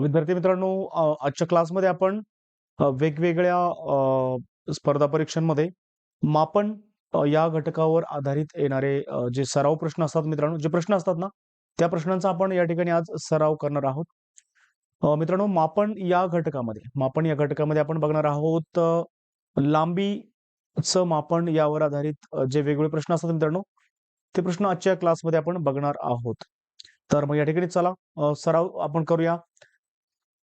विद्यार्थी मित्रांनो आजच्या क्लासमध्ये आपण वेगवेगळ्या अ, स्पर्धा परीक्षांमध्ये मापन या घटकावर आधारित येणारे जे सराव प्रश्न असतात मित्रांनो जे प्रश्न असतात ना त्या प्रश्नांचा आपण या ठिकाणी आज सराव करणार आहोत. मित्रांनो मापन या घटकामध्ये मापन या घटकामध्ये आपण बघणार आहोत अ, लांबीचं मापन यावर आधारित जे वेगवेगळे प्रश्न असतात मित्रांनो ते प्रश्न आजच्या क्लासमध्ये आपण बघणार आहोत. तर मग या ठिकाणी चला सराव आपण करूया.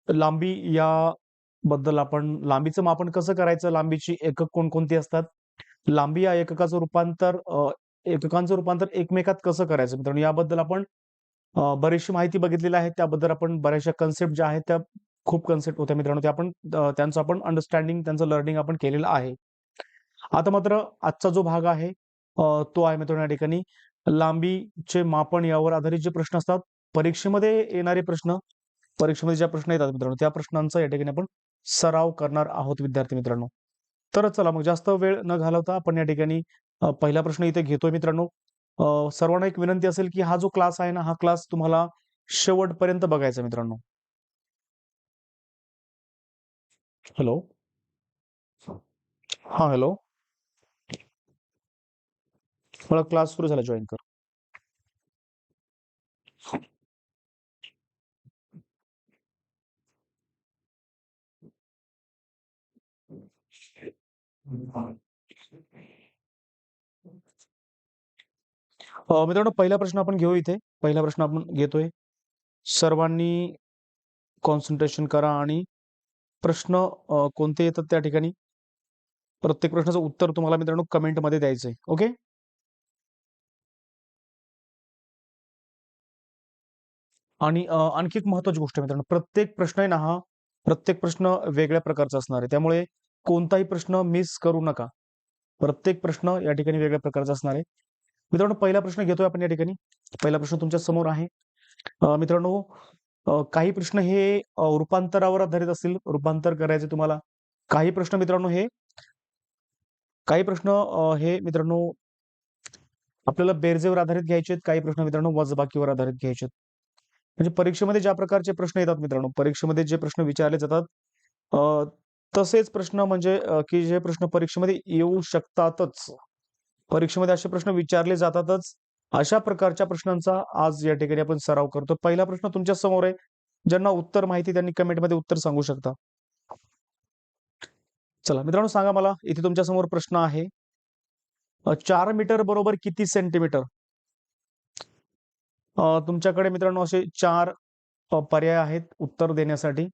लांबी या बद्दल आपण लांबीचं मापन कसं करायचं? लांबीची एकक कोणकोणती असतात? लांबी या एककाचं रूपांतर एककांचं रूपांतर एकमेकात कसं करायचं? मित्रांनो याबद्दल आपण बरीचशी माहिती बघितलेली आहे. त्याबद्दल आपण बऱ्याचशा कन्सेप्ट ज्या आहेत त्या खूप कन्सेप्ट होत्या मित्रांनो. त्या आपण त्यांचं आपण अंडरस्टँडिंग त्यांचं लर्निंग आपण केलेलं आहे. आता मात्र आजचा जो भाग आहे तो आहे मित्रांनो या ठिकाणी लांबीचे मापन यावर आधारित जे प्रश्न असतात परीक्षेमध्ये येणारे प्रश्न परीक्षेमध्ये ज्या प्रश्न येतात मित्रांनो त्या प्रश्नांचा या ठिकाणी आपण सराव करणार आहोत विद्यार्थी मित्रांनो. तर चला मग जास्त वेळ न घालवता आपण या ठिकाणी पहिला प्रश्न इथे घेतोय मित्रांनो. सर्वांना एक विनंती असेल की हा जो क्लास आहे ना हा क्लास तुम्हाला शेवटपर्यंत बघायचा मित्रांनो. हॅलो. हा हॅलो. मला क्लास सुरू झाला जॉईन कर. अ, मित्रांनो पहिला प्रश्न आपण घेऊ इथे. पहिला प्रश्न आपण घेतोय. सर्वांनी कॉन्सन्ट्रेशन करा आणि प्रश्न अ, कोणते येतात त्या ठिकाणी? प्रत्येक प्रश्नाचं उत्तर तुम्हाला मित्रांनो कमेंटमध्ये द्यायचंय. ओके? आणि अ, आणखी एक महत्वाची गोष्ट आहे मित्रांनो. प्रत्येक प्रश्न आहे ना हा प्रत्येक प्रश्न वेगळ्या प्रकारचा असणार आहे. त्यामुळे कोणताही प्रश्न मिस करू नका. प्रत्येक प्रश्न या ठिकाणी वेगळ्या प्रकारचा असणार आहे. मित्रांनो पहिला प्रश्न घेतोय आपण या ठिकाणी. पहिला प्रश्न तुमच्यासमोर आहे. मित्रांनो काही प्रश्न हे रूपांतरावर आधारित असतील. रूपांतर करायचे तुम्हाला. काही प्रश्न मित्रांनो हे काही प्रश्न हे मित्रांनो आपल्याला बेरजेवर आधारित घ्यायचे आहेत. काही प्रश्न मित्रांनो वजबाकीवर आधारित घ्यायचे आहेत. म्हणजे परीक्षेमध्ये ज्या प्रकारचे प्रश्न येतात मित्रांनो परीक्षेमध्ये जे प्रश्न विचारले जातात तसेच प्रश्न म्हणजे की जे प्रश्न परीक्षेमध्ये येऊ शकतातच. परीक्षेमध्ये असे प्रश्न विचारले जातातच. अशा प्रकारच्या प्रश्नांचा आज या ठिकाणी आपण सराव करतो. पहिला प्रश्न तुमच्यासमोर आहे. ज्यांना उत्तर माहिती त्यांनी कमेंटमध्ये उत्तर सांगू शकता. चला मित्रांनो सांगा मला इथे तुमच्यासमोर प्रश्न आहे. चार मीटर बरोबर किती सेंटीमीटर? तुमच्याकडे मित्रांनो असे चार पर्याय आहेत उत्तर देण्यासाठी.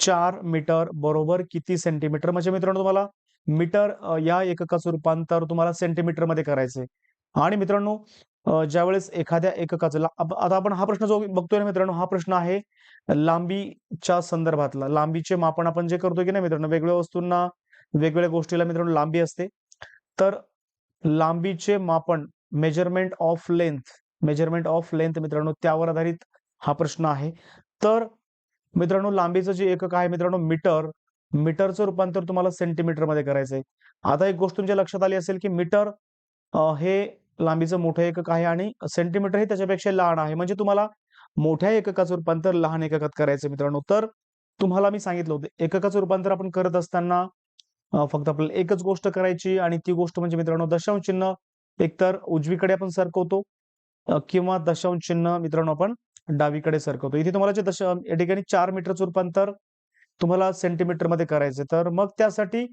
चार मीटर बरोबर किती सेंटीमीटर म्हणजे मित्रांनो तुम्हाला मीटर या एककाचं रूपांतर तुम्हाला सेंटीमीटरमध्ये करायचंय. आणि मित्रांनो ज्यावेळेस एखाद्या एककाचं आता आपण हा प्रश्न जो बघतोय ना मित्रांनो हा प्रश्न आहे लांबीच्या संदर्भातला. लांबीचे मापन आपण जे करतो की नाही मित्रांनो वेगवेगळ्या वस्तूंना वेगवेगळ्या गोष्टीला मित्रांनो लांबी असते. तर लांबीचे मापन measurement of length measurement of length मित्रांनो त्यावर आधारित हा प्रश्न आहे. तर मित्रांनो लांबीचं जे एकक आहे मित्रांनो मीटर मीटरचं रूपांतर तुम्हाला सेंटीमीटरमध्ये करायचंय आता एक गोष्ट तुमच्या लक्षात आली असेल की मीटर हे लांबीचं मोठं एकक आहे आणि सेंटीमीटर हे त्याच्यापेक्षा लहान आहे. म्हणजे तुम्हाला मोठ्या एककाचं रूपांतर लहान एककात करायचं मित्रांनो. तर तुम्हाला मी सांगितलं होतं एककाचं रूपांतर आपण करत असताना फक्त आपल्याला एकच गोष्ट करायची आणि ती गोष्ट म्हणजे मित्रांनो दशांश चिन्ह एकतर उजवीकडे आपण सरकवतो किंवा दशांश चिन्ह मित्रांनो आपण डावीकडे सरकवतो. इथे तुम्हाला जे दश या ठिकाणी चार मीटरचं रूपांतर तुम्हाला सेंटीमीटरमध्ये करायचं तर मग त्यासाठी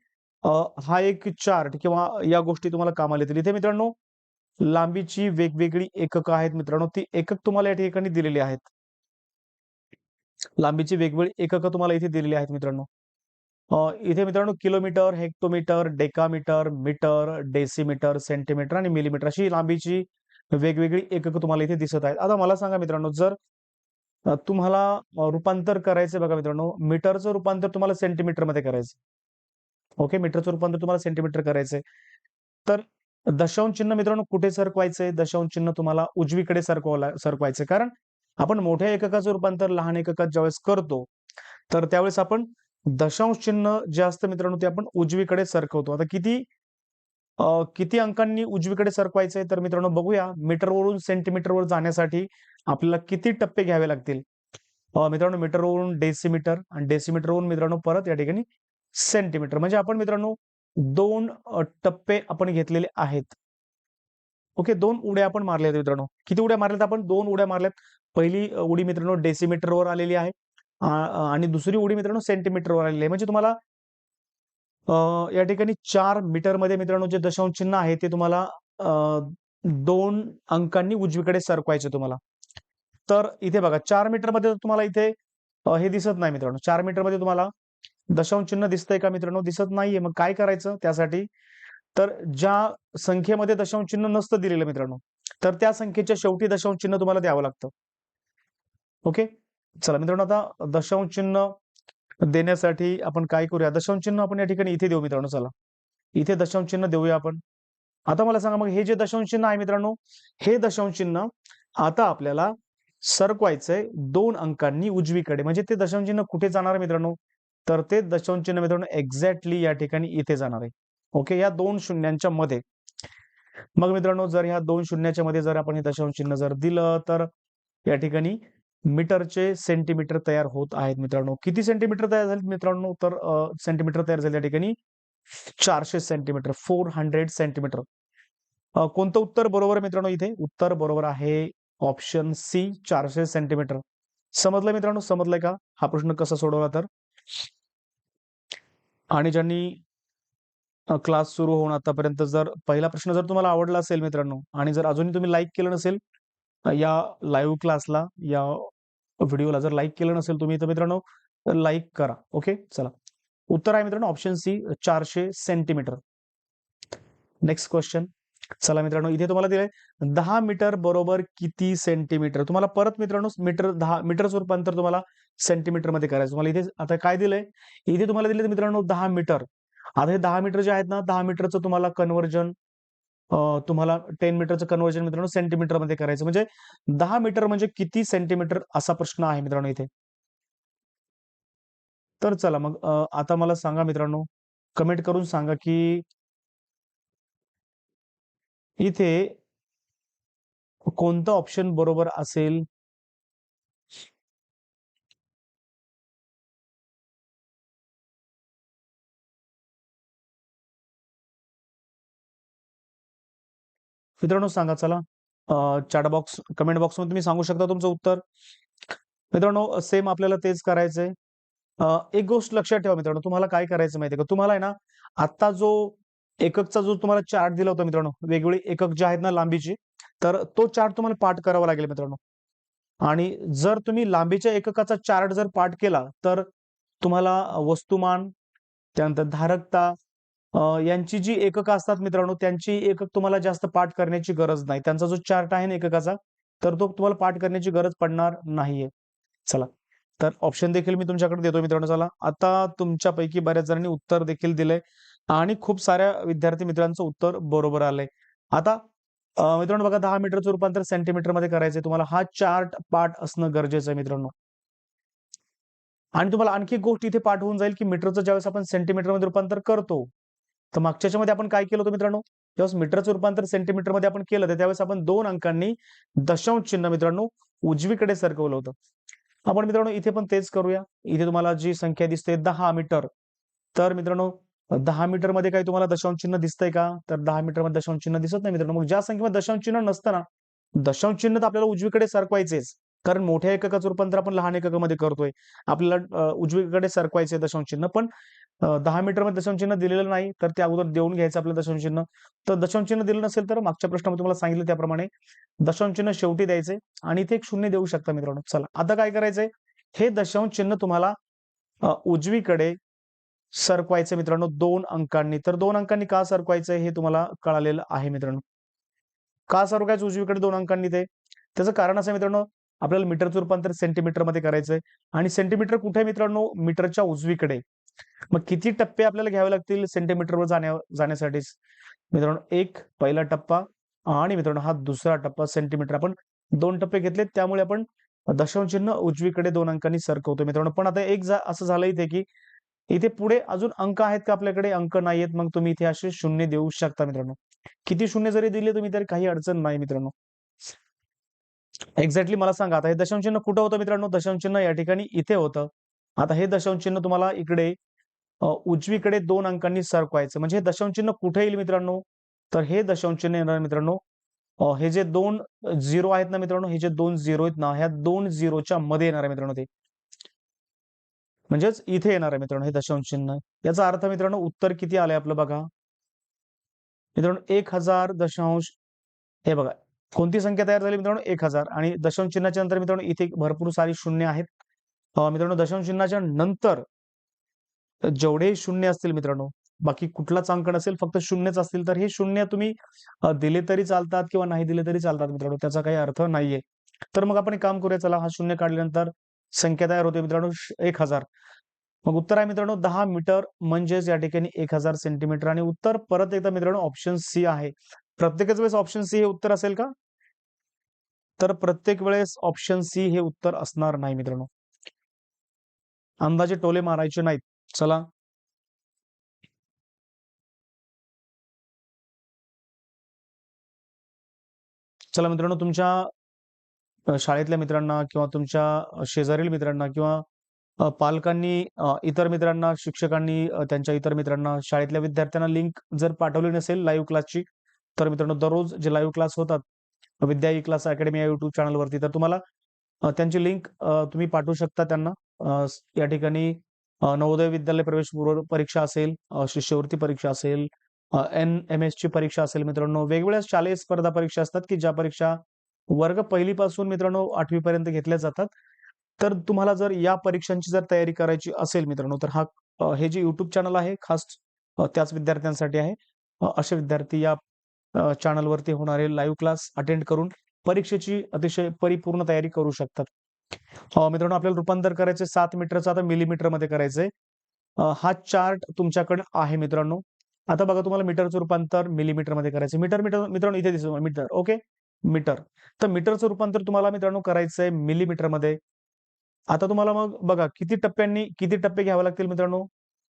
हा एक चार्ट किंवा या गोष्टी तुम्हाला कामाला येतील. इथे मित्रांनो लांबीची वेगवेगळी एककं आहेत मित्रांनो. ती एकक तुम्हाला या ठिकाणी दिलेली आहेत. लांबीची वेगवेगळी एकक तुम्हाला इथे दिलेली आहेत मित्रांनो. इथे मित्रांनो kilometre hectometre decametre metre decimetre centimetre आणि मिलीमीटर अशी लांबीची वेगवेगळी एकक तुम्हाला इथे दिसत आहेत. आता मला सांगा मित्रांनो जर तुम्हाला रूपांतर करायचं बघा मित्रांनो मीटरचं रूपांतर तुम्हाला सेंटीमीटरमध्ये करायचं ओके मीटरचं रूपांतर तुम्हाला सेंटीमीटर करायचंय. तर दशांश चिन्ह मित्रांनो कुठे सरकवायचंय? दशांश चिन्ह तुम्हाला उजवीकडे सरकवायला सरकवायचंय. कारण आपण मोठ्या एककाचं रूपांतर लहान एककात ज्यावेळेस करतो तर त्यावेळेस आपण दशांश चिन्ह जे असतं मित्रांनो ते आपण उजवीकडे सरकवतो. आता किती किती अंकांनी उजवीकडे सरकवायचंय तर मित्रांनो बघूया. मीटरवरून सेंटीमीटरवर जाण्यासाठी आपल्याला किती टप्पे घ्यावे लागतील? मित्रांनो मीटरवरून डेसिमीटर आणि डेसिमीटरवरून मित्रांनो परत या ठिकाणी सेंटीमीटर. म्हणजे आपण मित्रांनो दोन टप्पे आपण घेतलेले आहेत. ओके दोन उड्या आपण मारल्या आहेत मित्रांनो. किती उड्या मारल्यात आपण दोन उड्या मारल्यात. पहिली उडी मित्रांनो डेसिमीटरवर आलेली आहे. आणि दुसरी उडी मित्रांनो सेंटीमीटरवर आलेली आहे. म्हणजे तुम्हाला या ठिकाणी चार मीटरमध्ये मित्रांनो जे दशांश चिन्ह आहे ते तुम्हाला दोन अंकांनी उजवीकडे सरकवायचे तुम्हाला. तर इथे बघा चार मीटरमध्ये तुम्हाला इथे हे दिसत नाही मित्रांनो. चार मीटरमध्ये तुम्हाला दशांश चिन्ह दिसतंय का मित्रांनो? दिसत नाहीये. मग काय करायचं त्यासाठी? तर ज्या संख्येमध्ये दशांश चिन्ह नसतं दिलेलं मित्रांनो तर त्या संख्येच्या शेवटी दशांश चिन्ह तुम्हाला द्यावं लागतं. ओके? चला मित्रांनो आता दशांश चिन्ह देण्यासाठी आपण काय करूया? दशांश चिन्ह आपण या ठिकाणी इथे देऊ मित्रांनो चला. इथे दशांश चिन्ह देऊया आपण. आता मला सांगा मग हे जे दशांश चिन्ह आहे मित्रांनो हे दशांश चिन्ह आता आपल्याला सरकवायचंय दोन अंकांनी उजवीकडे. म्हणजे ते दशांश चिन्ह कुठे जाणार आहे मित्रांनो? तर ते दशांशचिन्ह मित्रांनो एक्झॅक्टली या ठिकाणी इथे जाणार आहे. ओके या दोन शून्यांच्या मध्ये. मग मित्रांनो जर ह्या दोन शून्याच्या मध्ये जर आपण हे दशांश चिन्ह जर दिलं तर या ठिकाणी मीटरचे सेंटीमीटर तयार होत आहेत मित्रांनो. किती सेंटीमीटर तयार झाले मित्रांनो? तर सेंटीमीटर तयार झाले या ठिकाणी चारशे सेंटीमीटर फोर हंड्रेड सेंटीमीटर. कोणतं उत्तर बरोबर मित्रांनो इथे? उत्तर बरोबर आहे ऑप्शन सी चारशे सेंटीमीटर. समजलं मित्रांनो? समजलंय का? हा प्रश्न कसा सोडवला तर? आणि ज्यांनी क्लास सुरू होऊन आतापर्यंत जर पहिला प्रश्न जर तुम्हाला आवडला असेल मित्रांनो आणि जर अजूनही तुम्ही लाईक केलं नसेल या लाईव्ह क्लासला या व्हिडिओला जर लाईक केलं नसेल तुम्ही तर मित्रांनो लाईक करा. ओके चला. उत्तर आहे मित्रांनो ऑप्शन सी चारशे सेंटीमीटर नेक्स्ट क्वेश्चन चला मित्रांनो इथे तुम्हाला दिलंय दहा मीटर बरोबर किती सेंटीमीटर तुम्हाला परत मित्रांनो मीटर दहा मीटर रूपांतर तुम्हाला सेंटीमीटरमध्ये करायचं. तुम्हाला इथे आता काय दिलंय? इथे तुम्हाला दिले मित्रांनो दहा मीटर. आता हे दहा मीटर जे आहेत ना दहा मीटरचं तुम्हाला कन्व्हर्जन तुम्हाला टेन मीटरचं कन्वर्जन मित्रांनो सेंटीमीटरमध्ये करायचं. म्हणजे दहा मीटर म्हणजे किती सेंटीमीटर असा प्रश्न आहे मित्रांनो इथे. तर चला मग आता मला सांगा मित्रांनो कमेंट करून सांगा की इथे कोणतं ऑप्शन बरोबर असेल? मित्रांनो सांगा चला. चॅट बॉक्स कमेंट बॉक्समध्ये तुम्ही सांगू शकता तुमचं उत्तर. मित्रांनो सेम आपल्याला तेच करायचंय. एक गोष्ट लक्षात ठेवा मित्रांनो तुम्हाला काय करायचं माहितीये का? तुम्हाला आहे ना आता जो एककचा जो तुम्हाला चार्ट दिला होता मित्रांनो वेगवेगळे एकक जे आहेत ना लांबीचे तर तो चार्ट तुम्हाला पाठ करावा लागेल मित्रांनो. आणि जर तुम्ही लांबीच्या एककाचा चार्ट जर पाठ केला तर तुम्हाला वस्तुमान त्यानंतर धारकता यांची जी एकक असतात मित्रांनो त्यांची एकक तुम्हाला जास्त पाठ करण्याची गरज नाही. त्यांचा जो चार्ट आहे ना एककाचा तर तो तुम्हाला पाठ करण्याची गरज पडणार नाहीये. चला तर ऑप्शन देखील मी तुमच्याकडे देतो मित्रांनो चला. आता तुमच्यापैकी बऱ्याच जणांनी उत्तर देखील दिलंय आणि खूप साऱ्या विद्यार्थी मित्रांचं उत्तर बरोबर आलंय. आता मित्रांनो बघा दहा मीटरचं रूपांतर सेंटीमीटरमध्ये करायचंय. तुम्हाला हा चार्ट पाठ असणं गरजेचं आहे मित्रांनो. आणि तुम्हाला आणखी एक गोष्ट इथे पाठ होऊन जाईल की मीटरचं ज्यावेळेस आपण सेंटीमीटरमध्ये रूपांतर करतो तर मागच्या मध्ये आपण काय केलं होतं मित्रांनो? ज्यावेळेस मीटरचं रूपांतर सेंटीमीटरमध्ये आपण केलं तर त्यावेळेस आपण दोन अंकांनी दशांश चिन्ह मित्रांनो उजवीकडे सरकवलं होतं. आपण मित्रांनो इथे पण तेच करूया. इथे तुम्हाला जी संख्या दिसते दहा मीटर. तर मित्रांनो दहा मीटरमध्ये काही तुम्हाला दशांश चिन्ह दिसतंय का? तर दहा मीटरमध्ये दशांश चिन्ह दिसत नाही मित्रांनो. मग ज्या संख्येमध्ये दशांश चिन्ह नसतं ना दशांश चिन्ह तर आपल्याला उजवीकडे सरकवायचेच. कारण मोठ्या एककाचं रूपांतर आपण लहान एककामध्ये करतोय. आपल्याला उजवीकडे सरकवायचे दशांश चिन्ह पण दहा मीटरमध्ये दशांश चिन्ह दिलेलं नाही तर ते अगोदर देऊन घ्यायचं आपल्याला दशांश चिन्ह तर दशांश चिन्ह दिलं नसेल तर मागच्या प्रश्नामध्ये तुम्हाला सांगितलं त्याप्रमाणे दशांश चिन्ह शेवटी द्यायचे आणि इथे एक शून्य देऊ शकता मित्रांनो. चला आता काय करायचंय? हे दशांश चिन्ह तुम्हाला उजवीकडे सरकवायचं मित्रांनो दोन अंकांनी. तर दोन अंकांनी का सरकवायचं हे तुम्हाला कळालेलं आहे मित्रांनो. का सरकवायचं उजवीकडे दोन अंकांनी ते? त्याचं कारण असं आहे मित्रांनो आपल्याला मीटरचं रूपांतर सेंटीमीटरमध्ये करायचंय. आणि सेंटीमीटर कुठे मित्रांनो? मीटरच्या उजवीकडे. मग किती टप्पे आपल्याला घ्यावे लागतील सेंटीमीटरवर जाण्या जाण्यासाठी? मित्रांनो एक पहिला टप्पा. आणि मित्रांनो हा दुसरा टप्पा सेंटीमीटर आपण दोन टप्पे घेतले त्यामुळे आपण दशांश चिन्ह उजवीकडे दोन अंकांनी सरकवतो मित्रांनो. पण आता एक जा असं झालं इथे की इथे पुढे अजून अंक आहेत का आपल्याकडे? अंक नाही आहेत मग तुम्ही इथे असे शून्य देऊ शकता मित्रांनो. किती शून्य जरी दिले तुम्ही तरी काही अडचण नाही मित्रांनो. एक्झॅक्टली मला सांगा आता हे दशांश चिन्ह कुठं होतं मित्रांनो? दशांश चिन्ह या ठिकाणी इथे होतं. आता हे दशांश चिन्ह तुम्हाला इकडे उजवीकडे दोन अंकांनी सरकवायचं म्हणजे हे दशांश चिन्ह कुठे येईल मित्रांनो? तर हे दशांश चिन्ह येणार मित्रांनो हे जे दोन झिरो आहेत ना मित्रांनो हे जे दोन झिरो आहेत ना ह्या दोन झिरोच्या मध्ये येणार आहे मित्रांनो ते. म्हणजेच इथे येणार आहे मित्रांनो हे दशांश चिन्ह याचा अर्थ मित्रांनो उत्तर किती आलंय आपलं बघा. मित्रांनो एक हजार दशांश हे बघा कोणती संख्या तयार झाली मित्रांनो? एक हजार. आणि दशांश चिन्हाच्या नंतर मित्रांनो इथे भरपूर सारी शून्य आहेत. मित्रांनो दशांश चिन्हाच्या नंतर जेवढे शून्य असतील मित्रांनो बाकी कुठलाच अंक नसेल फक्त शून्यच असतील तर हे शून्य तुम्ही दिले तरी चालतात किंवा नाही दिले तरी चालतात मित्रांनो त्याचा काही अर्थ नाहीये. तर मग आपण काम करूया चला हा शून्य काढल्यानंतर संख्या तयार होते मित्रांनो एक हजार. मग उत्तर आहे मित्रांनो दहा मीटर म्हणजेच या ठिकाणी एक हजार सेंटीमीटर आणि उत्तर परत एकदा मित्रांनो ऑप्शन सी आहे. प्रत्येकच वेळेस ऑप्शन सी हे उत्तर असेल का? तर प्रत्येक वेळेस ऑप्शन सी हे उत्तर असणार नाही मित्रांनो. अंदाजे टोले मारायचे नाहीत. चला. चला मित्रांनो तुमच्या शाळेतल्या मित्रांना किंवा तुमच्या शेजारील मित्रांना किंवा पालकांनी इतर मित्रांना शिक्षकांनी त्यांच्या इतर मित्रांना शाळेतल्या विद्यार्थ्यांना लिंक जर पाठवली नसेल लाईव्ह क्लासची तर मित्रांनो दररोज जे लाईव्ह क्लास होतात विद्या ई क्लास अकॅडमी या युट्यूब चॅनलवरती तर तुम्हाला त्यांची लिंक तुम्ही पाठवू शकता त्यांना. या ठिकाणी नवोदय विद्यालय प्रवेश पूर्व परीक्षा असेल शिष्यवृत्ती परीक्षा असेल एन एम एस ची परीक्षा असेल मित्रांनो वेगवेगळ्या शालेय स्पर्धा परीक्षा असतात की ज्या परीक्षा वर्ग पहिलीपासून मित्रांनो आठवी पर्यंत घेतल्या जातात. तर तुम्हाला जर या परीक्षांची जर तयारी करायची असेल मित्रांनो तर हा हे जे युट्यूब चॅनल आहे खास त्याच विद्यार्थ्यांसाठी आहे. असे विद्यार्थी या चॅनलवरती होणारे लाईव्ह क्लास अटेंड करून परीक्षेची अतिशय परिपूर्ण तयारी करू शकतात. मित्रांनो आपल्याला रूपांतर करायचे सात मीटरचं आता मिलीमीटरमध्ये करायचंय हा चार्ट तुमच्याकडे आहे मित्रांनो. आता बघा तुम्हाला मीटरचं रूपांतर मिलीमीटरमध्ये करायचं मीटर मीटर मित्रांनो इथे दिसतो मीटर ओके मीटर. तर मीटरचं रूपांतर तुम्हाला मित्रांनो करायचंय मिलीमीटरमध्ये आता तुम्हाला मग बघा किती टप्प्यांनी किती टप्पे घ्यावे लागतील मित्रांनो?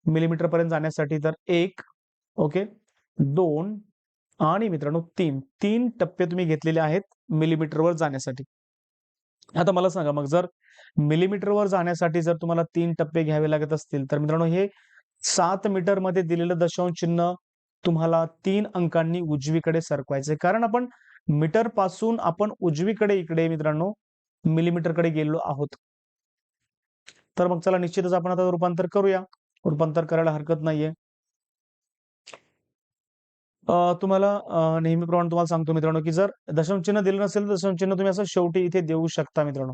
मिलीमीटर पर्यंत जाण्यासाठी तर एक ओके दोन आणि मित्रांनो तीन तीन टप्पे तुम्ही घेतलेले आहेत मिलीमीटरवर जाण्यासाठी. आता मला सांगा मग जर मिलीमीटरवर जाण्यासाठी जर तुम्हाला तीन टप्पे घ्यावे लागत असतील तर मित्रांनो हे सात मीटरमध्ये दिलेलं दशांश चिन्ह तुम्हाला तीन अंकांनी उजवीकडे सरकवायचे कारण आपण मीटरपासून आपण उजवीकडे इकडे मित्रांनो मिलीमीटरकडे गेलो आहोत. तर मग चला निश्चितच आपण आता रूपांतर करूया. रूपांतर करायला हरकत नाहीये. तुम्हाला नेहमीप्रमाणे तुम्हाला सांगतो मित्रांनो की जर दशमचिन्ह चिन्ह दिलं नसेल तर दशमचिन्ह चिन्ह तुम्ही असं शेवटी इथे देऊ शकता मित्रांनो.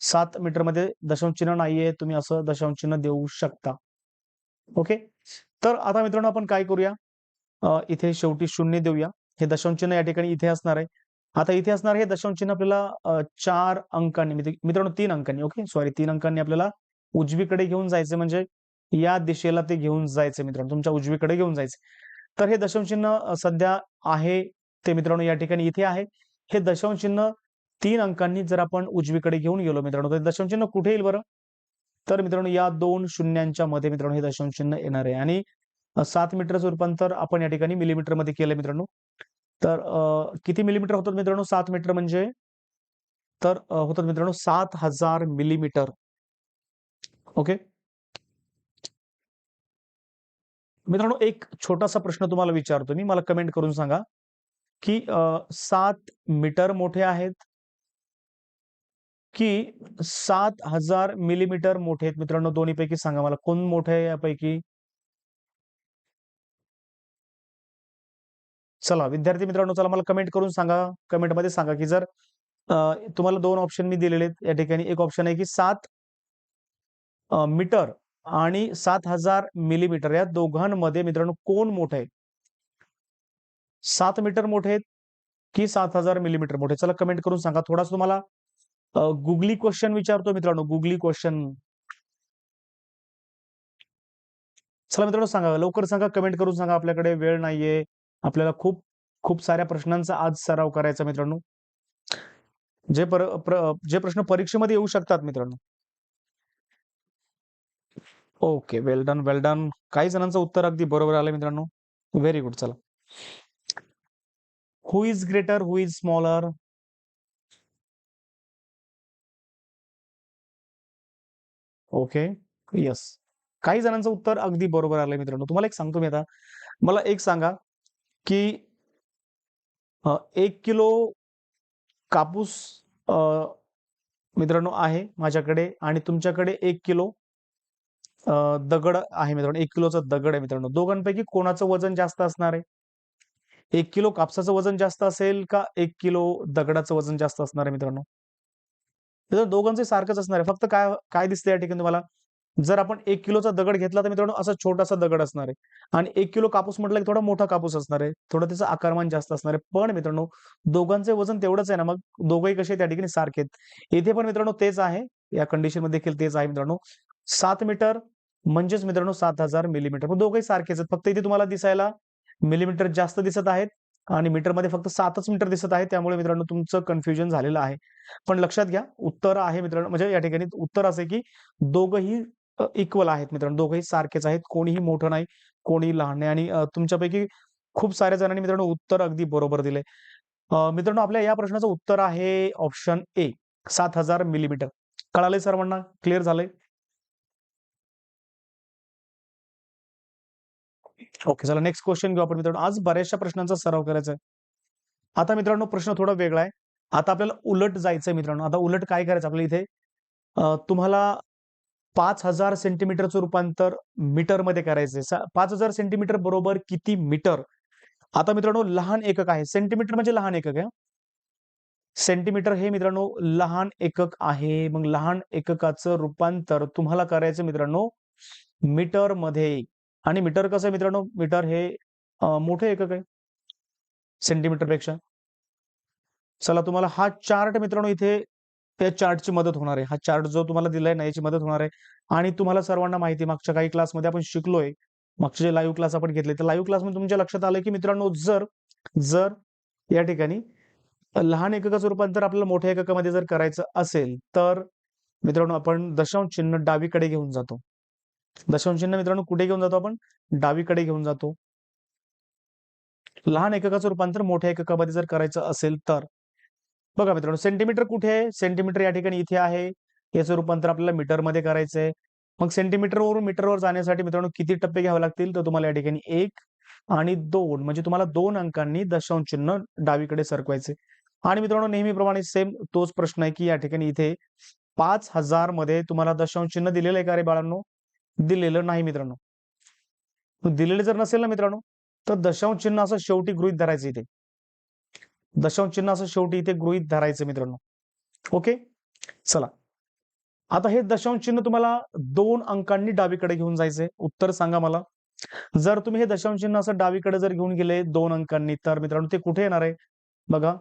सात मीटरमध्ये चिन्ह नाहीये तुम्ही असं दशमचिन्ह चिन्ह देऊ शकता. ओके? तर आता मित्रांनो आपण काय करूया? इथे शेवटी शून्य देऊया. हे दशमचिन्ह चिन्ह या ठिकाणी इथे असणार आहे. आता इथे असणार हे दशमचिन्ह चिन्ह आपल्याला चार अंकांनी मित्रांनो तीन अंकांनी ओके? सॉरी तीन अंकांनी आपल्याला उजवीकडे घेऊन जायचे म्हणजे या दिशेला ते घेऊन जायचे मित्रांनो. तुमच्या उजवीकडे घेऊन जायचे तर हे दशमचिन्ह चिन्ह सध्या आहे ते मित्रांनो या ठिकाणी इथे आहे. हे दशमचिन्ह चिन्ह तीन अंकांनी जर आपण उजवीकडे घेऊन गेलो मित्रांनो तर दशमचिन्ह कुठे येईल बरं? तर मित्रांनो या दोन शून्यांच्या मध्ये मित्रांनो हे दशमचिन्ह चिन्ह येणार आहे. आणि सात मीटरचं रूपांतर आपण या ठिकाणी मिलीमीटरमध्ये केलं मित्रांनो. तर किती मिलीमीटर होतात मित्रांनो? सात मीटर म्हणजे? तर होतात मित्रांनो सात हजार मिलीमीटर. ओके? मित्रांनो एक छोटासा प्रश्न तुम्हाला विचारतो मी. मला कमेंट करून सांगा की सात मीटर मोठे आहेत की सात हजार मिलीमीटर मोठे आहेत? मित्रांनो दोन्ही पैकी सांगा मला. कोण मोठे आहे यापैकी? चला विद्यार्थी मित्रांनो चला मला कमेंट करून सांगा. कमेंटमध्ये सांगा की जर तुम्हाला दोन ऑप्शन मी दिलेले आहेत. या ठिकाणी एक ऑप्शन आहे की सात मीटर आणि सात हजार मिलीमीटर या दोघांमध्ये मित्रांनो कोण मोठ आहे? सात मीटर मोठे आहेत की सात हजार मिलीमीटर मोठे? चला कमेंट करून सांगा थोडासा तुम्हाला. गुगली क्वेश्चन विचारतो मित्रांनो. गुगली क्वेश्चन चला मित्रांनो सांगा. लवकर सांगा. कमेंट करून सांगा. आपल्याकडे वेळ नाहीये. आपल्याला खूप खूप साऱ्या प्रश्नांचा आज सराव करायचा मित्रांनो. जे पर, प्र, जे प्रश्न परीक्षेमध्ये येऊ शकतात मित्रांनो. Okay well done well done काही जणांचं उत्तर अगदी बरोबर आलं मित्रांनो. व्हेरी गुड चला. Who is greater who is smaller okay yes काही जणांचं उत्तर अगदी बरोबर आलंय मित्रांनो. तुम्हाला एक सांगतो मी आता. मला एक सांगा की एक किलो कापूस मित्रांनो आहे माझ्याकडे आणि तुमच्याकडे एक किलो दगड आहे मित्रांनो एक किलोचा दगड आहे मित्रांनो. दोघांपैकी कोणाचं वजन जास्त असणार आहे? एक किलो कापसाचं वजन जास्त असेल का एक किलो दगडाचं वजन जास्त असणार आहे मित्रांनो? दोघांचे सारखंच असणार आहे. फक्त काय काय दिसतं या ठिकाणी तुम्हाला? जर आपण एक किलोचा दगड घेतला तर मित्रांनो असा छोटासा दगड असणार आहे. आणि एक किलो कापूस म्हटलं की थोडा मोठा कापूस असणार आहे. थोडं त्याचं आकारमान जास्त असणार आहे. पण मित्रांनो दोघांचे वजन तेवढंच आहे ना मग? दोघंही कसे त्या ठिकाणी सारखे आहेत. इथे पण मित्रांनो तेच आहे. या कंडिशनमध्ये देखील तेच आहे मित्रांनो. सात मीटर म्हणजेच मित्रांनो सात हजार मिलीमीटर. पण दोघंही सारखेच आहेत. फक्त इथे तुम्हाला दिसायला मिलीमीटर जास्त दिसत आहेत आणि मीटरमध्ये फक्त सातच मीटर दिसत आहे त्यामुळे मित्रांनो तुमचं कन्फ्युजन झालेलं आहे. पण लक्षात घ्या उत्तर आहे मित्रांनो म्हणजे या ठिकाणी उत्तर असे की दोघंही इक्वल आहेत मित्रांनो. दोघंही सारखेच आहेत. कोणीही मोठं नाही कोणी लहान नाही. आणि तुमच्यापैकी खूप साऱ्या जणांनी मित्रांनो उत्तर अगदी बरोबर दिले मित्रांनो आपल्या या प्रश्नाचं उत्तर आहे ऑप्शन ए सात हजार मिलीमीटर. कळालंय सर्वांना? क्लिअर झालंय? ओके चला नेक्स्ट क्वेश्चन घेऊ आपण मित्रांनो. आज बऱ्याचशा प्रश्नांचा सराव करायचा आहे आता मित्रांनो प्रश्न थोडा वेगळा आहे. आता आपल्याला उलट जायचंय मित्रांनो. आता उलट काय करायचं? आपल्याला इथे तुम्हाला पाच हजार सेंटीमीटरचं रूपांतर मीटरमध्ये करायचंय पाच हजार सेंटीमीटर बरोबर किती मीटर? आता मित्रांनो लहान एकक आहे. सेंटीमीटर म्हणजे लहान एकक आहे सेंटीमीटर हे मित्रांनो लहान एकक आहे. मग लहान एककाचं रूपांतर तुम्हाला करायचं मित्रांनो मीटरमध्ये आणि मीटर कसं आहे मित्रांनो? मीटर हे मोठे एकक आहे. सेंटीमीटरपेक्षा चला तुम्हाला हा चार्ट मित्रांनो इथे त्या चार्टची मदत होणार आहे. हा चार्ट जो तुम्हाला दिलाय ना याची मदत होणार आहे. आणि तुम्हाला सर्वांना माहिती मागच्या काही क्लासमध्ये आपण शिकलोय. मागचे जे लाईव्ह क्लास आपण घेतले तर लाईव्ह क्लासमध्ये तुमच्या लक्षात आलं की मित्रांनो जर जर या ठिकाणी लहान एककाचं रूपांतर आपल्याला मोठ्या एककामध्ये जर करायचं असेल तर मित्रांनो आपण दशांश चिन्ह डावीकडे घेऊन जातो. दशांश चिन्ह मित्रांनो कुठे घेऊन जातो आपण? डावीकडे घेऊन जातो. लहान एककाचं रूपांतर मोठ्या एककामध्ये जर करायचं असेल तर. बघा मित्रांनो सेंटीमीटर कुठे आहे? सेंटीमीटर या ठिकाणी इथे आहे. याचं रूपांतर आपल्याला मीटरमध्ये करायचंय. मग सेंटीमीटरवरून मीटरवर जाण्यासाठी मित्रांनो किती टप्पे घ्यावे लागतील? तर तुम्हाला या ठिकाणी एक आणि दोन म्हणजे तुम्हाला दोन अंकांनी दशांश चिन्ह डावीकडे सरकवायचे आणि मित्रांनो नेहमीप्रमाणे सेम तोच प्रश्न आहे की या ठिकाणी इथे पाच हजारमध्ये तुम्हाला दशांश चिन्ह दिलेलं आहे का रे बाळांनो? दिलेलं नाही मित्रांनो. दिलेलं जर नसेल ना मित्रांनो तर दशांश चिन्ह असं शेवटी गृहित धरायचं इथे. दशांश चिन्ह असं शेवटी इथे गृहित धरायचं मित्रांनो. ओके? चला. आता हे दशांश चिन्ह तुम्हाला दोन अंकांनी डावीकडे घेऊन जायचंय. उत्तर सांगा मला. जर तुम्ही हे दशांश चिन्ह असं डावीकडे जर घेऊन गेले दोन अंकांनी तर मित्रांनो ते कुठे येणार आहे? बघा.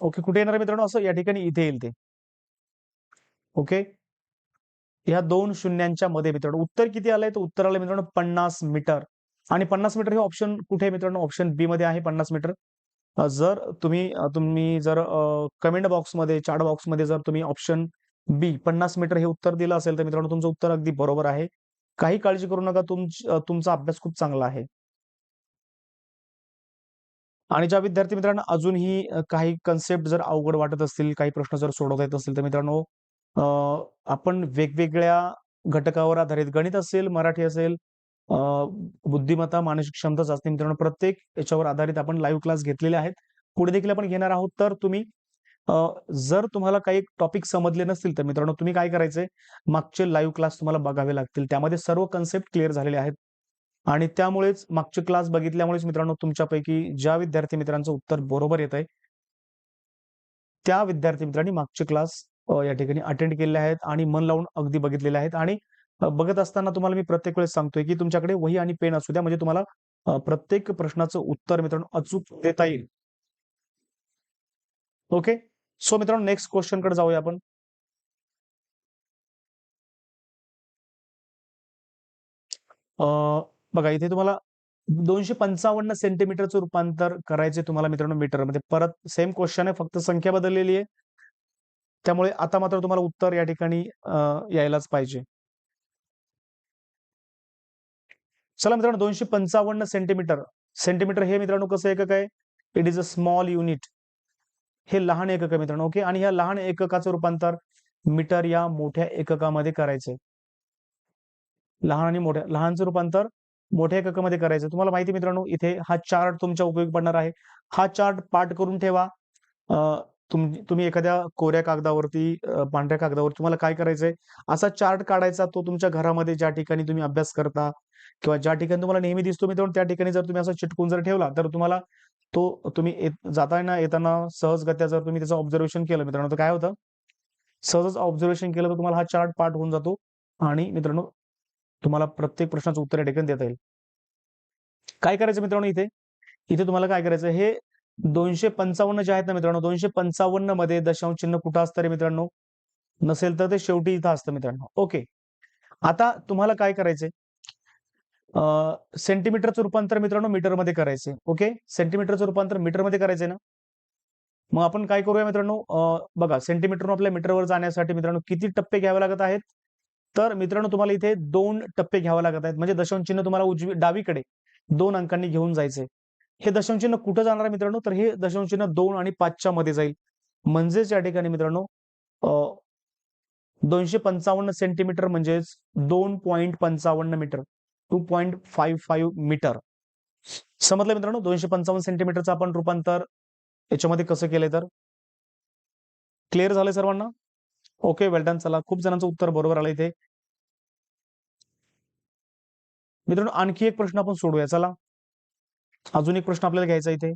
ओके कुठे येणार आहे मित्रांनो? असं या ठिकाणी इथे येईल ते. ओके? ह्या दोन शून्यांच्या मध्ये मित्रांनो उत्तर किती आलंय? तर उत्तर आलंय मित्रांनो पन्नास मीटर. आणि पन्नास मीटर हे ऑप्शन कुठे मित्रांनो? ऑप्शन बी मध्ये आहे पन्नास मीटर. जर तुम्ही तुम्ही जर कमेंट बॉक्समध्ये चार्ट बॉक्समध्ये जर तुम्ही ऑप्शन बी पन्नास मीटर हे उत्तर दिलं असेल तर मित्रांनो तुमचं उत्तर अगदी बरोबर आहे. काही काळजी करू नका तुमचा अभ्यास खूप चांगला आहे. आणि ज्या विद्यार्थी मित्रांनो अजूनही काही कन्सेप्ट जर अवघड वाटत असतील काही प्रश्न जर सोडवता येत असतील तर मित्रांनो आपण वेगवेगळ्या घटकावर आधारित गणित असेल मराठी असेल अ, बुद्धिमत्ता मानसिक क्षमता चाचणी मित्रांनो प्रत्येक याच्यावर आधारित आपण लाईव्ह क्लास घेतलेले आहेत. पुढे देखील आपण घेणार आहोत. तर तुम्ही जर तुम्हाला काही टॉपिक समजले नसतील तर मित्रांनो तुम्ही काय करायचंय? मागचे लाईव्ह क्लास तुम्हाला बघावे लागतील. त्यामध्ये सर्व कन्सेप्ट क्लिअर झालेले आहेत. आणि त्यामुळेच मागचे क्लास बघितल्यामुळेच मित्रांनो तुमच्यापैकी ज्या विद्यार्थी मित्रांचं उत्तर बरोबर येत आहे त्या विद्यार्थी मित्रांनी मागचे क्लास या ठिकाणी अटेंड केलेले आहेत आणि मन लावून अगदी बघितलेले आहेत. आणि बघत असताना तुम्हाला मी प्रत्येक वेळेस सांगतोय की तुमच्याकडे वही आणि पेन असू द्या म्हणजे तुम्हाला प्रत्येक प्रश्नाचं उत्तर मित्रांनो अचूक देता येईल. ओके सो मित्रांनो नेक्स्ट क्वेश्चनकडे जाऊया आपण. बघा इथे तुम्हाला दोनशे पंचावन्न सेंटीमीटरचं रूपांतर करायचे तुम्हाला मित्रांनो मीटरमध्ये परत सेम क्वेश्चन आहे फक्त संख्या बदललेली आहे. त्यामुळे आता मात्र तुम्हाला उत्तर या ठिकाणी यायलाच पाहिजे. चला मित्रांनो दोनशे पंचावन्न सेंटीमीटर सेंटीमीटर हे मित्रांनो कसं एकक आहे? It is a small unit हे लहान एकक आहे मित्रांनो ओके आणि ह्या लहान एककाचं रूपांतर मीटर या मोठ्या एककामध्ये करायचंय. लहान आणि मोठ्या लहानचं रूपांतर मोठ्या एककामध्ये करायचं तुम्हाला माहिती मित्रांनो इथे हा चार्ट तुमच्या उपयोग पडणार आहे. हा चार्ट पाठ करून ठेवा. तुम्ही एखाद्या कोऱ्या कागदावरती पांढऱ्या कागदावर तुम्हाला काय करायचंय? असा चार्ट काढायचा तो तुमच्या घरामध्ये ज्या ठिकाणी तुम्ही अभ्यास करता किंवा ज्या ठिकाणी तुम्हाला नेहमी दिसतो मी त्या ठिकाणी जर तुम्ही असं चिटकून जर ठेवला तर तुम्हाला तो तुम्ही जाताना येताना सहजगत्या जर तुम्ही त्याचं ऑब्झर्वेशन केलं मित्रांनो तर काय होतं? सहजच ऑब्झर्वेशन केलं तर तुम्हाला हा चार्ट पाठ होऊन जातो आणि मित्रांनो तुम्हाला प्रत्येक प्रश्नाचं उत्तर या ठिकाणी देता येईल. काय करायचं मित्रांनो इथे? इथे तुम्हाला काय करायचं हे दोनशे पंचावन्न जे आहेत ना मित्रांनो दोनशे पंचावन्नमध्ये दशांश चिन्ह कुठं असतं रे मित्रांनो? नसेल तर ते शेवटी इथं असतं मित्रांनो. ओके. आता तुम्हाला काय करायचंय? सेंटीमीटरचं रूपांतर मित्रांनो मीटरमध्ये करायचंय. ओके? सेंटीमीटरचं रूपांतर मीटरमध्ये करायचंय ना? मग आपण काय करूया मित्रांनो? बघा सेंटीमीटर आपल्या मीटरवर जाण्यासाठी मित्रांनो किती टप्पे घ्यावे लागत आहेत? तर मित्रांनो तुम्हाला इथे दोन टप्पे घ्यावे लागत आहेत. म्हणजे दशांश चिन्ह तुम्हाला उजवी डावीकडे दोन अंकांनी घेऊन जायचंय. हे दशांशचिन्ह कुठं जाणार आहे मित्रांनो? तर हे दशांशचिन्ह दोन आणि पाचच्या मध्ये जाईल. म्हणजेच या ठिकाणी मित्रांनो दोनशे पंचावन्न सेंटीमीटर म्हणजेच दोन पॉईंट पंचावन्न metre two point five five metre समजलं मित्रांनो? दोनशे पंचावन्न सेंटीमीटरचं आपण रूपांतर याच्यामध्ये कसं केलंय तर? क्लिअर झालंय सर्वांना? ओके वेल्डन चला खूप जणांचं उत्तर बरोबर आलं इथे. मित्रांनो आणखी एक प्रश्न आपण सोडूया. चला. अजून एक प्रश्न आपल्याला घ्यायचा इथे.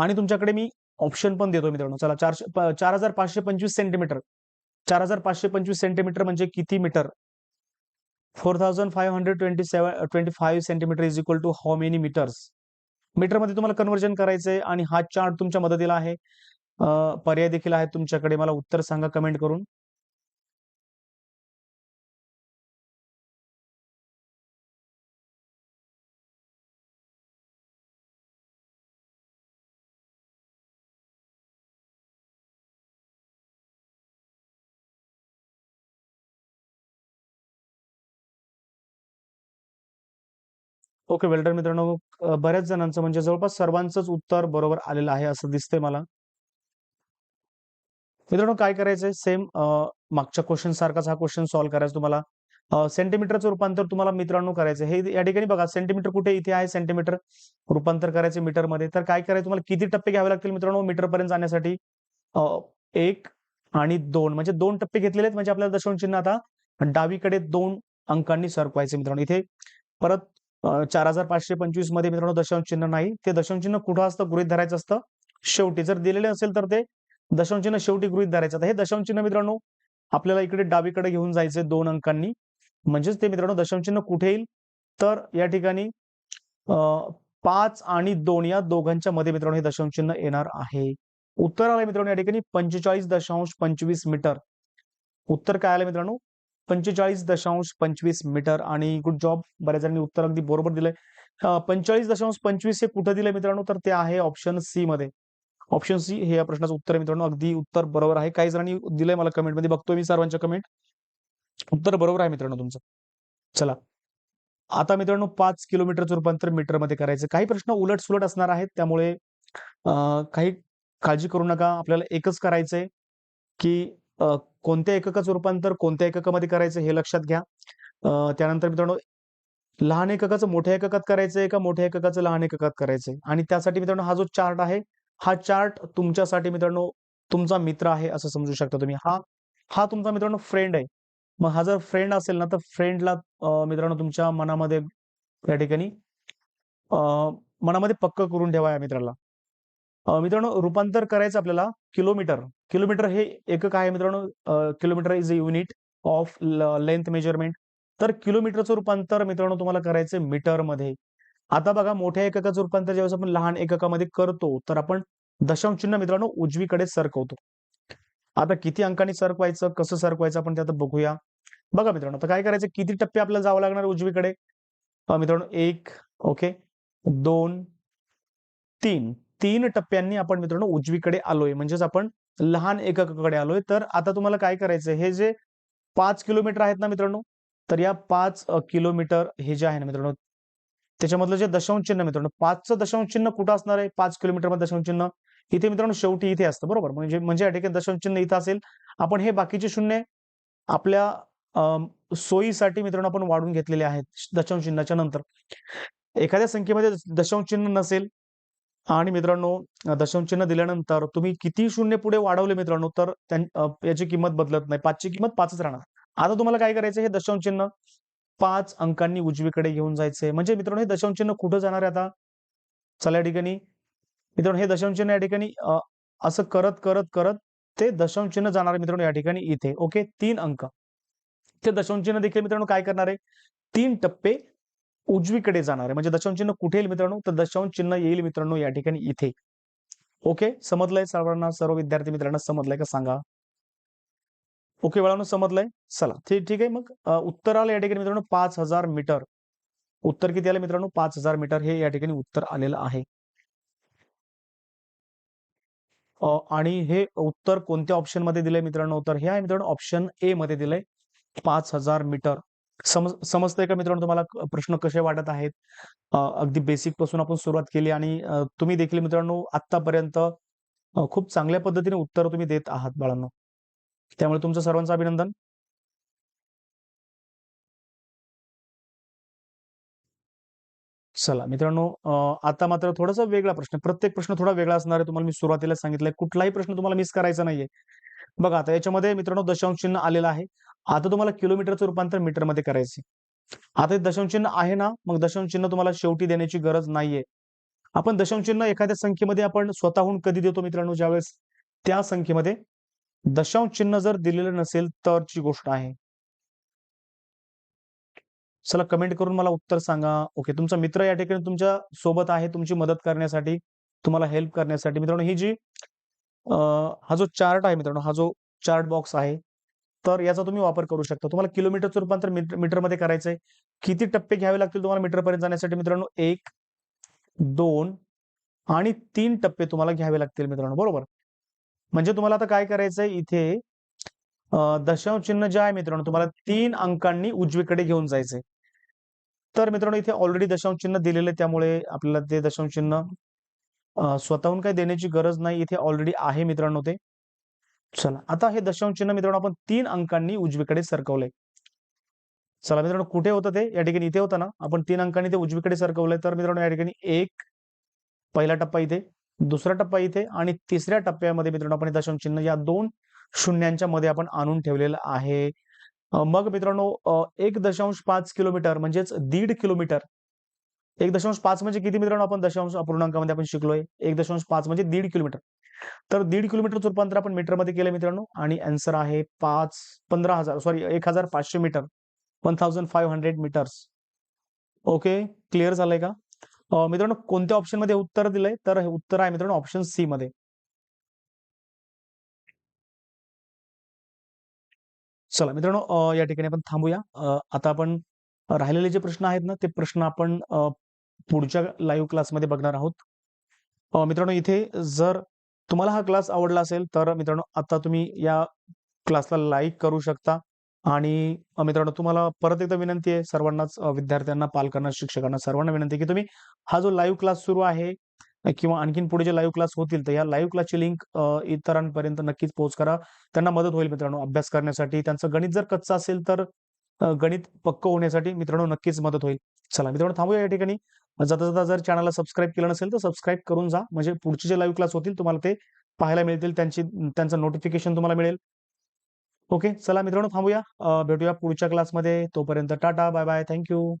आणि तुमच्याकडे मी ऑप्शन पण देतो मित्रांनो. चला चारशे चार हजार पाचशे पंचवीस सेंटीमीटर चार हजार पाचशे पंचवीस सेंटीमीटर म्हणजे किती metre four thousand five hundred twenty seven twenty five centimetre is equal to how many metres मीटरमध्ये तुम्हाला कन्व्हर्जन करायचंय आणि हा चार्ट तुमच्या मदतीला आहे. पर्याय देखील आहेत तुमच्याकडे. मला उत्तर सांगा कमेंट करून. ओके वेल्डर मित्रांनो. बऱ्याच जणांचं म्हणजे जवळपास सर्वांचंच उत्तर बरोबर आलेलं आहे असं दिसतंय मला. मित्रांनो काय करायचंय? सेम मागच्या क्वेश्चन सारखाच हा क्वेश्चन सॉल्व्ह करायचा तुम्हाला. सेंटीमीटरचं रूपांतर तुम्हाला मित्रांनो करायचं हे या ठिकाणी बघा सेंटीमीटर कुठे इथे आहे? सेंटीमीटर रूपांतर करायचे मीटरमध्ये. तर काय करायचं? तुम्हाला किती टप्पे घ्यावे लागतील मित्रांनो मीटरपर्यंत जाण्यासाठी? एक आणि दोन. म्हणजे दोन टप्पे घेतलेले आहेत म्हणजे आपल्याला दशांश चिन्ह आता डावीकडे दोन अंकांनी सरकवायचे मित्रांनो. इथे परत चार हजार पाचशे पंचवीसमध्ये मित्रांनो दशांश चिन्ह नाही. ते दशांश चिन्ह कुठं असतं? गृहित धरायचं असतं? शेवटी. जर दिलेले असेल तर ते दशांश चिन्ह शेवटी गृहित धरायचं. हे दशांश चिन्ह मित्रांनो आपल्याला इकडे डावीकडे घेऊन जायचे दोन अंकांनी. म्हणजेच ते मित्रांनो दशांश चिन्ह कुठे येईल? तर या ठिकाणी पाच आणि दोन या दोघांच्या मध्ये मित्रांनो हे दशांश चिन्ह येणार आहे. उत्तर आलं मित्रांनो या ठिकाणी पंचेचाळीस दशांश पंचवीस मीटर. उत्तर काय आलं मित्रांनो? पंचेचाळीस दशांश पंचवीस मीटर आणि गुड जॉब बऱ्याच जणांनी उत्तर अगदी बरोबर दिलंय. पंचेचाळीस दशांश पंचवीस हे कुठं दिलंय मित्रांनो? तर ते आहे ऑप्शन सी मध्ये. ऑप्शन सी हे या प्रश्नाचं उत्तर आहे मित्रांनो. अगदी उत्तर बरोबर आहे. काही जणांनी दिलंय मला कमेंटमध्ये. बघतोय मी सर्वांच्या कमेंट उत्तर बरोबर आहे मित्रांनो तुमचं. चला. आता मित्रांनो पाच किलोमीटरचं रूपांतर मीटरमध्ये करायचं. काही प्रश्न उलट सुलट असणार आहेत. त्यामुळे काही काळजी करू नका. आपल्याला एकच करायचंय की कोणत्या एककाचं रूपांतर कोणत्या एककामध्ये करायचं हे लक्षात घ्या. त्यानंतर मित्रांनो लहान एककाचं मोठ्या एककात करायचंय का मोठ्या एककाचं लहान एककात करायचंय? आणि त्यासाठी मित्रांनो हा जो चार्ट आहे हा चार्ट तुमच्यासाठी मित्रांनो तुमचा मित्र आहे असं समजू शकता तुम्ही. हा हा तुमचा मित्रांनो फ्रेंड आहे. मग हा जर फ्रेंड असेल ना तर फ्रेंडला मित्रांनो तुमच्या मनामध्ये या ठिकाणी मनामध्ये पक्क करून ठेवा या मित्राला. मित्रांनो रूपांतर करायचं आपल्याला किलोमीटर. किलोमीटर हे एकक आहे मित्रांनो? Kilometre is a unit of length measurement. तर किलोमीटरचं रूपांतर मित्रांनो तुम्हाला करायचं मीटरमध्ये आता बघा मोठ्या एककाचं रूपांतर ज्यावेळेस आपण लहान एककामध्ये करतो तर आपण दशांश चिन्ह मित्रांनो उजवीकडे सरकवतो. आता किती अंकांनी सरकवायचं कसं सरकवायचं आपण ते आता बघूया. बघा मित्रांनो तर काय करायचं? किती टप्पे आपल्याला जावं लागणार उजवीकडे? मित्रांनो एक ओके. दोन तीन. तीन टप्प्यांनी आपण मित्रांनो उजवीकडे आलोय. म्हणजेच आपण लहान एककाकडे आलोय. तर आता तुम्हाला काय करायचं हे जे पाच किलोमीटर आहेत ना मित्रांनो तर या पाच किलोमीटर हे जे आहे ना मित्रांनो त्याच्यामधलं जे दशांश चिन्ह मित्रांनो पाचचं दशांश चिन्ह कुठं असणार आहे? पाच किलोमीटरमध्ये दशांश चिन्ह इथे मित्रांनो शेवटी इथे असतं बरोबर? म्हणजे म्हणजे या ठिकाणी दशांश चिन्ह इथं असेल. आपण हे बाकीचे शून्य आपल्या सोयीसाठी मित्रांनो आपण वाढून घेतलेले आहेत दशांश चिन्हाच्या नंतर. एखाद्या संख्येमध्ये दशांश चिन्ह नसेल आणि मित्रांनो दशांश चिन्ह दिल्यानंतर तुम्ही किती शून्य पुढे वाढवले मित्रांनो तर याची किंमत बदलत नाही. पाचची किंमत पाचच राहणार. आता तुम्हाला काय करायचं हे दशांश चिन्ह पाच अंकांनी उजवीकडे घेऊन जायचंय. म्हणजे मित्रांनो हे दशांश चिन्ह कुठं जाणार आहे आता? चला या ठिकाणी. मित्रांनो हे दशांश चिन्ह या ठिकाणी असं करत करत करत ते दशांश चिन्ह जाणार आहे मित्रांनो या ठिकाणी इथे. ओके? तीन अंक. ते दशांश चिन्ह देखील मित्रांनो काय करणार आहे? तीन टप्पे उजवीकडे जाणार आहे. म्हणजे दशांश चिन्ह कुठे येईल मित्रांनो? तर दशांश चिन्ह येईल मित्रांनो या ठिकाणी इथे. ओके समजलंय सर्वांना? सर्व विद्यार्थी मित्रांना समजलंय का सांगा. ओके वळानं समजलंय? चला. ठीक ठीक आहे मग. उत्तर आलं या ठिकाणी मित्रांनो पाच हजार मीटर. उत्तर किती आलं मित्रांनो? पाच हजार मीटर. हे या ठिकाणी उत्तर आलेलं आहे. आणि हे उत्तर कोणत्या ऑप्शनमध्ये दिलंय मित्रांनो? तर हे आहे मित्रांनो ऑप्शन ए मध्ये दिलंय. पाच हजार मीटर. समज समजतंय का मित्रांनो तुम्हाला प्रश्न कसे वाटत आहेत? अगदी बेसिकपासून आपण सुरुवात केली आणि तुम्ही देखील मित्रांनो आतापर्यंत खूप चांगल्या पद्धतीने उत्तर तुम्ही देत आहात बाळांनो. त्यामुळे तुमचं सर्वांचं अभिनंदन. चला मित्रांनो आता मात्र थोडासा वेगळा प्रश्न प्रत्येक प्रश्न थोडा वेगळा असणार आहे. तुम्हाला मी सुरुवातीला सांगितलंय कुठलाही प्रश्न तुम्हाला मिस करायचा नाहीये. बघा आता याच्यामध्ये मित्रांनो दशांश चिन्ह आलेलं आहे. आता तुम्हाला किलोमीटरचं रूपांतर मीटरमध्ये करायचे आता दशांश चिन्ह आहे ना मग दशांश चिन्ह तुम्हाला शेवटी देण्याची गरज नाहीये. आपण दशांश चिन्ह एखाद्या संख्येमध्ये आपण स्वतःहून कधी देतो मित्रांनो ज्यावेळेस? त्या संख्येमध्ये. दशांश चिन्ह जर दिलेलं नसेल तरची गोष्ट आहे. चला कमेंट करून मला उत्तर सांगा. ओके तुमचा मित्र या ठिकाणी तुमच्यासोबत आहे तुमची मदत करण्यासाठी तुम्हाला हेल्प करण्यासाठी. मित्रांनो ही जी हा जो चार्ट आहे मित्रांनो हा जो चार्ट बॉक्स आहे तर याचा तुम्ही वापर करू शकता. तुम्हाला किलोमीटरचं रूपांतर मीटर मीटरमध्ये करायचंय किती टप्पे घ्यावे लागतील तुम्हाला मीटरपर्यंत जाण्यासाठी मित्रांनो? एक दोन आणि तीन टप्पे तुम्हाला घ्यावे लागतील मित्रांनो. बरोबर? म्हणजे तुम्हाला आता काय करायचंय इथे दशांश चिन्ह जे आहे मित्रांनो तुम्हाला तीन अंकांनी उजवीकडे घेऊन जायचंय. तर मित्रांनो इथे ऑलरेडी दशांश चिन्ह दिलेले त्यामुळे आपल्याला ते दशांश चिन्ह स्वतःहून काही देण्याची गरज नाही. इथे ऑलरेडी आहे मित्रांनो ते. चला आता हे दशांश चिन्ह मित्रांनो आपण तीन अंकांनी उजवीकडे सरकवलंय. चला मित्रांनो कुठे होतं ते? या ठिकाणी इथे होतं ना? आपण तीन अंकांनी ते उजवीकडे सरकवलंय. तर मित्रांनो या ठिकाणी एक पहिला टप्पा इथे दुसरा टप्पा इथे आणि तिसऱ्या टप्प्यामध्ये मित्रांनो आपण दशांश चिन्ह या दोन शून्यांच्या मध्ये आपण आणून ठेवलेलं आहे. मग मित्रांनो एक दशांश पाच किलोमीटर म्हणजेच दीड किलोमीटर एक दशांश पाच म्हणजे किती मित्रांनो आपण दशांश अपूर्णांकामध्ये आपण शिकलोय? एक दशांश पाच म्हणजे दीड किलोमीटर. तर दीड किलोमीटरचं रूपांतर आपण मीटरमध्ये केलं मित्रांनो आणि आन्सर आहे पाच पंधरा हजार सॉरी एक हजार पाचशे metre. One thousand five hundred metres okay clear झालंय का? मित्रांनो कोणत्या ऑप्शनमध्ये उत्तर दिलंय? तर हे उत्तर आहे मित्रांनो ऑप्शन सी मध्ये. चला मित्रांनो या ठिकाणी आपण थांबूया. आता आपण राहिलेले जे प्रश्न आहेत ना ते प्रश्न आपण पुढच्या लाईव्ह क्लासमध्ये बघणार आहोत. मित्रांनो इथे जर तुम्हाला हा क्लास आवडला असेल तर मित्रांनो आता तुम्ही या क्लासला लाईक करू शकता. आणि मित्रांनो तुम्हाला परत एकदा विनंती आहे सर्वांनाच विद्यार्थ्यांना पालकांना शिक्षकांना सर्वांना विनंती आहे की तुम्ही हा जो लाईव्ह क्लास सुरू आहे किंवा आणखीन पुढे जे लाईव्ह क्लास होतील तर या लाईव्ह क्लासची लिंक इतरांपर्यंत नक्कीच पोहोच करा. त्यांना मदत होईल मित्रांनो अभ्यास करण्यासाठी. त्यांचं गणित जर कच्चं असेल तर गणित पक्क होण्यासाठी मित्रांनो नक्कीच मदत होईल. चला मित्रांनो थांबूया या ठिकाणी. जाता जाता जर चॅनलला सबस्क्राईब केलं नसेल तर सबस्क्राईब करून जा. म्हणजे पुढचे जे लाईव्ह क्लास होतील तुम्हाला ते पाहायला मिळतील त्यांची त्यांचं नोटिफिकेशन तुम्हाला मिळेल. ओके चला मित्रांनो थांबूया. भेटूया पुढच्या क्लासमध्ये तोपर्यंत टाटा बाय बाय थँक्यू